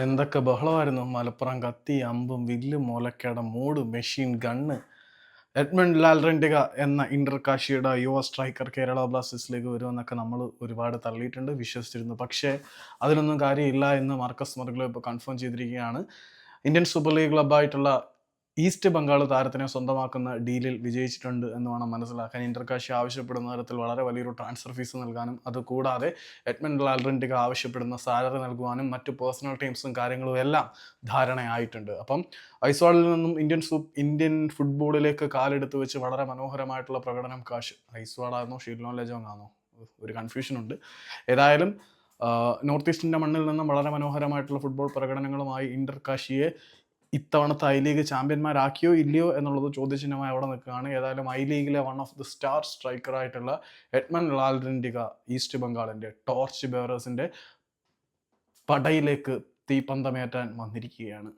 എന്തൊക്കെ ബഹളമായിരുന്നു? മലപ്പുറം കത്തി അമ്പും വില്ലും മുലക്കേട മൂട് മെഷീൻ ഗണ്ണ്. എഡ്മണ്ട് ലാൽറെൻഡിക എന്ന ഇന്റർ കാശിയുടെ യുവ സ്ട്രൈക്കർ കേരള ബ്ലാസ്റ്റേഴ്സിലേക്ക് വരുമെന്നൊക്കെ നമ്മൾ ഒരുപാട് തള്ളിയിട്ടുണ്ട് വിശ്വസിച്ചിരുന്നു. പക്ഷേ അതിനൊന്നും കാര്യമില്ല എന്ന് മാർക്കസ് മർഗ്ലോ ഇപ്പോൾ കൺഫേം ചെയ്തിരിക്കുകയാണ്. ഇന്ത്യൻ സൂപ്പർ ലീഗ് ക്ലബ്ബായിട്ടുള്ള ഈസ്റ്റ് ബംഗാൾ താരത്തിനെ സ്വന്തമാക്കുന്ന ഡീലിൽ വിജയിച്ചിട്ടുണ്ട് എന്ന് വേണം മനസ്സിലാക്കാൻ. ഇന്റർകാശി ആവശ്യപ്പെടുന്ന തരത്തിൽ വളരെ വലിയൊരു ട്രാൻസ്ഫർ ഫീസ് നൽകാനും അത് കൂടാതെ എഡ്മണ്ട് ആവശ്യപ്പെടുന്ന സാലറി നൽകുവാനും മറ്റു പേഴ്സണൽ ടീംസും കാര്യങ്ങളും എല്ലാം ധാരണയായിട്ടുണ്ട്. അപ്പം ഐസ്വാളിൽ നിന്നും ഇന്ത്യൻ സൂപ്പ് ഇന്ത്യൻ ഫുട്ബോളിലേക്ക് കാലെടുത്ത് വെച്ച് വളരെ മനോഹരമായിട്ടുള്ള പ്രകടനം കാശ്. ഐസ്വാളാണോ ഷീലോൺ ലജോങ് ആണോ ഒരു കൺഫ്യൂഷൻ ഉണ്ട്. ഏതായാലും നോർത്ത് ഈസ്റ്റിന്റെ മണ്ണിൽ നിന്നും വളരെ മനോഹരമായിട്ടുള്ള ഫുട്ബോൾ പ്രകടനങ്ങളുമായി ഇന്റർ കാശിയെ ഇത്തവണത്തെ ഐ ലീഗ് ചാമ്പ്യന്മാരാക്കിയോ ഇല്ലയോ എന്നുള്ളത് ചോദ്യചിഹ്നമായി അവിടെ നിൽക്കുകയാണ്. ഏതായാലും ഐ ലീഗിലെ വൺ ഓഫ് ദി സ്റ്റാർ സ്ട്രൈക്കറായിട്ടുള്ള എഡ്മൺ ലാൽഡിൻഡിക ഈസ്റ്റ് ബംഗാളിന്റെ ടോർച്ച് ബേറേഴ്സിന്റെ പടയിലേക്ക് തീപ്പന്തമേറ്റാൻ വന്നിരിക്കുകയാണ്.